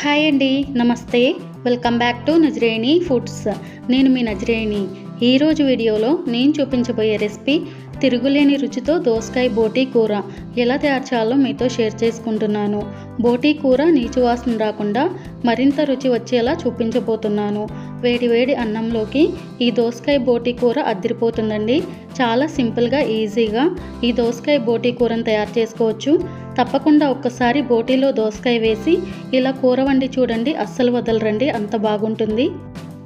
Hi అండి నమస్తే. Welcome back to Nazareni foods. నేను మీ నజరేణి. ఈరోజు వీడియోలో నేను చూపించబోయే రెసిపీ తిరుగులేని రుచితో దోసకాయ బోటీ కూర. ఎలా తయారు చేయాలో మీతో షేర్ చేసుకుంటున్నాను. బోటీ కూర నీచు వాసన రాకుండా మరింత రుచి వచ్చేలా చూపించబోతున్నాను. వేడి వేడి అన్నంలోకి ఈ దోసకాయ బోటీ కూర అద్దరిపోతుందండి. చాలా సింపుల్గా ఈజీగా ఈ దోసకాయ బోటీ కూరను తయారు చేసుకోవచ్చు. తప్పకుండా ఒక్కసారి బోటీలో దోసకాయ వేసి ఇలా కూర వండి చూడండి అస్సలు వదలరండి అంత బాగుంటుంది.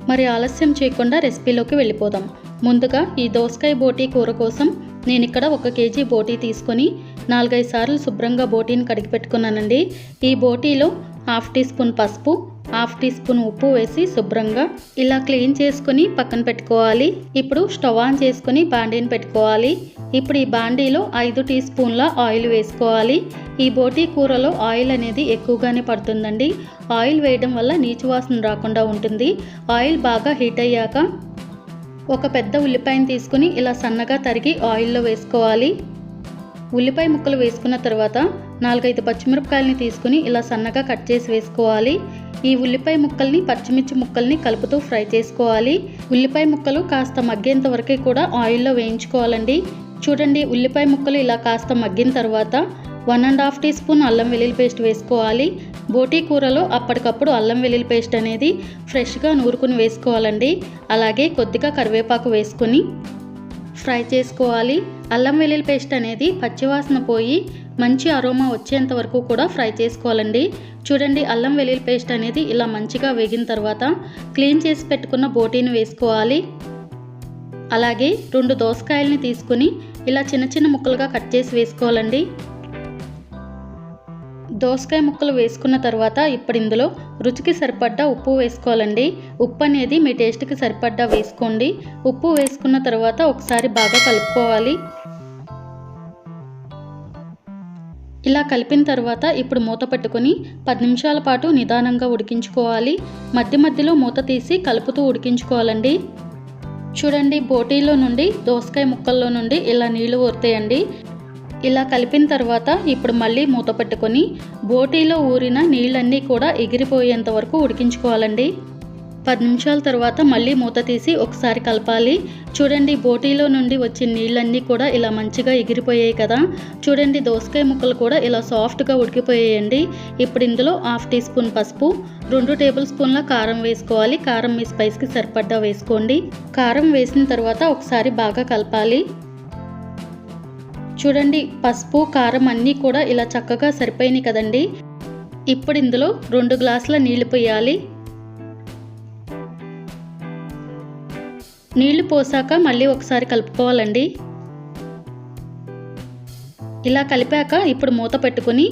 మరి ఆలస్యం చేయకుండా రెసిపీలోకి వెళ్ళిపోదాం. ముందుగా ఈ దోసకాయ బోటీ కూర కోసం నేను ఇక్కడ ఒక కేజీ బోటీ తీసుకొని నాలుగైదు సార్లు శుభ్రంగా బోటీని కడిగి పెట్టుకున్నానండి ఈ బోటీలో హాఫ్ టీ స్పూన్ పసుపు హాఫ్ టీ స్పూన్ ఉప్పు వేసి శుభ్రంగా ఇలా క్లీన్ చేసుకుని పక్కన పెట్టుకోవాలి. ఇప్పుడు స్టవ్ ఆన్ చేసుకుని బాండీని పెట్టుకోవాలి. ఇప్పుడు ఈ బాండీలో ఐదు టీ స్పూన్ల ఆయిల్ వేసుకోవాలి. ఈ బోటీ కూరలో ఆయిల్ అనేది ఎక్కువగానే పడుతుందండి. ఆయిల్ వేయడం వల్ల నీచు వాసన రాకుండా ఉంటుంది. ఆయిల్ బాగా హీట్ అయ్యాక ఒక పెద్ద ఉల్లిపాయను తీసుకుని ఇలా సన్నగా తరిగి ఆయిల్లో వేసుకోవాలి. ఉల్లిపాయ ముక్కలు వేసుకున్న తర్వాత నాలుగైదు పచ్చిమిరపకాయలని తీసుకుని ఇలా సన్నగా కట్ చేసి వేసుకోవాలి. ఈ ఉల్లిపాయ ముక్కల్ని పచ్చిమిర్చి ముక్కల్ని కలుపుతూ ఫ్రై చేసుకోవాలి. ఉల్లిపాయ ముక్కలు కాస్త మగ్గేంత వరకే కూడా ఆయిల్లో వేయించుకోవాలండి. చూడండి ఉల్లిపాయ ముక్కలు ఇలా కాస్త మగ్గిన తర్వాత one and half teaspoon అల్లం వెల్లుల్లి పేస్ట్ వేసుకోవాలి. బోటీ కూరలో అప్పటికప్పుడు అల్లం వెల్లుల్లి పేస్ట్ అనేది ఫ్రెష్గా నూరుకుని వేసుకోవాలండి. అలాగే కొద్దిగా కరివేపాకు వేసుకొని ఫ్రై చేసుకోవాలి. అల్లం వెల్లుల్లి పేస్ట్ అనేది పచ్చివాసన పోయి మంచి అరోమా వచ్చేంత వరకు కూడా ఫ్రై చేసుకోవాలండి. చూడండి అల్లం వెల్లుల్లి పేస్ట్ అనేది ఇలా మంచిగా వేగిన తర్వాత క్లీన్ చేసి పెట్టుకున్న బోటీని వేసుకోవాలి. అలాగే రెండు దోసకాయల్ని తీసుకుని ఇలా చిన్న చిన్న ముక్కలుగా కట్ చేసి వేసుకోవాలండి. దోసకాయ ముక్కలు వేసుకున్న తర్వాత ఇప్పుడు ఇందులో రుచికి సరిపడ్డ ఉప్పు వేసుకోవాలండి. ఉప్పు అనేది మీ టేస్ట్కి సరిపడ్డ వేసుకోండి. ఉప్పు వేసుకున్న తర్వాత ఒకసారి బాగా కలుపుకోవాలి. ఇలా కలిపిన తర్వాత ఇప్పుడు మూత పెట్టుకొని పది నిమిషాల పాటు నిదానంగా ఉడికించుకోవాలి. మధ్య మధ్యలో మూత తీసి కలుపుతూ ఉడికించుకోవాలండి. చూడండి బోటీలో నుండి దోసకాయ ముక్కల్లో నుండి ఇలా నీళ్ళు ఊరుతాయండి. ఇలా కలిపిన తర్వాత ఇప్పుడు మళ్ళీ మూత పెట్టుకొని బోటీలో ఊరిన నీళ్ళన్నీ కూడా ఎగిరిపోయేంత వరకు ఉడికించుకోవాలండి. పది నిమిషాల తర్వాత మళ్ళీ మూత తీసి ఒకసారి కలపాలి. చూడండి బోటీలో నుండి వచ్చిన నీళ్ళన్నీ కూడా ఇలా మంచిగా ఎగిరిపోయాయి కదా. చూడండి దోసకాయ ముక్కలు కూడా ఇలా సాఫ్ట్గా ఉడికిపోయాయండి. ఇప్పుడు ఇందులో హాఫ్ టీ స్పూన్ పసుపు రెండు టేబుల్ స్పూన్ల కారం వేసుకోవాలి. కారం మీ స్పైస్కి సరిపడ్డా వేసుకోండి. కారం వేసిన తర్వాత ఒకసారి బాగా కలపాలి. చూడండి పసుపు కారం అన్నీ కూడా ఇలా చక్కగా సరిపోయినాయి కదండి. ఇప్పుడు ఇందులో రెండు గ్లాసుల నీళ్ళు పోయాలి. నీళ్ళు పోసాక మళ్ళీ ఒకసారి కలుపుకోవాలండి. ఇలా కలిపాక ఇప్పుడు మూత పెట్టుకుని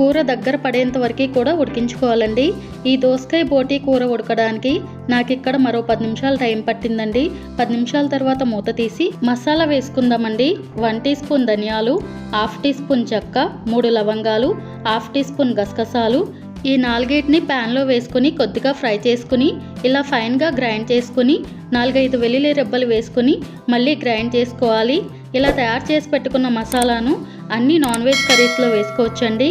కూర దగ్గర పడేంత వరకు కూడా ఉడికించుకోవాలండి. ఈ దోసకాయ బోటీ కూర ఉడకడానికి నాకు ఇక్కడ మరో పది నిమిషాలు టైం పట్టిందండి. పది నిమిషాల తర్వాత మూత తీసి మసాలా వేసుకుందామండి. వన్ టీ స్పూన్ ధనియాలు హాఫ్ టీ స్పూన్ చెక్క మూడు లవంగాలు హాఫ్ టీ స్పూన్ గసగసాలు. ఈ నాలుగేటిని ప్యాన్లో వేసుకుని కొద్దిగా ఫ్రై చేసుకుని ఇలా ఫైన్గా గ్రైండ్ చేసుకుని నాలుగైదు వెల్లుల్లి రెబ్బలు వేసుకుని మళ్ళీ గ్రైండ్ చేసుకోవాలి. ఇలా తయారు చేసి పెట్టుకున్న మసాలాను అన్ని నాన్ వెజ్ కర్రీస్లో వేసుకోవచ్చండి.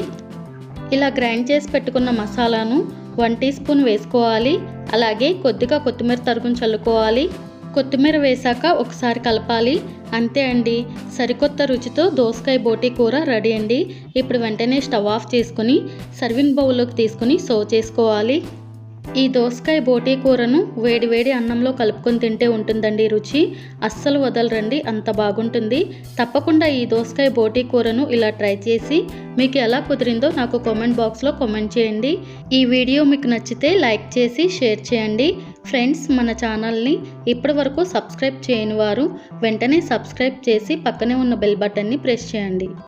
ఇలా గ్రైండ్ చేసి పెట్టుకున్న మసాలాను వన్ టీ స్పూన్ వేసుకోవాలి. అలాగే కొద్దిగా కొత్తిమీర తరుగును చల్లుకోవాలి. కొత్తిమీర వేశాక ఒకసారి కలపాలి. అంతే అండి. సరికొత్త రుచితో దోసకాయ బోటీ కూర రెడీ అండి. ఇప్పుడు వెంటనే స్టవ్ ఆఫ్ చేసుకుని సర్వింగ్ బౌల్లోకి తీసుకుని సర్వ్ చేసుకోవాలి. ఈ దోసకాయ బోటీ కూరను వేడి వేడి అన్నంలో కలుపుకొని తింటే ఉంటుందండి రుచి. అస్సలు వదలరండి అంత బాగుంటుంది. తప్పకుండా ఈ దోసకాయ బోటీ కూరను ఇలా ట్రై చేసి మీకు ఎలా కుదిరిందో నాకు కామెంట్ బాక్స్లో కామెంట్ చేయండి. ఈ వీడియో మీకు నచ్చితే లైక్ చేసి షేర్ చేయండి. ఫ్రెండ్స్ మన ఛానల్ని ఇప్పటి వరకు సబ్స్క్రైబ్ చేయని వారు వెంటనే సబ్స్క్రైబ్ చేసి పక్కనే ఉన్న బెల్ బటన్ని ప్రెస్ చేయండి.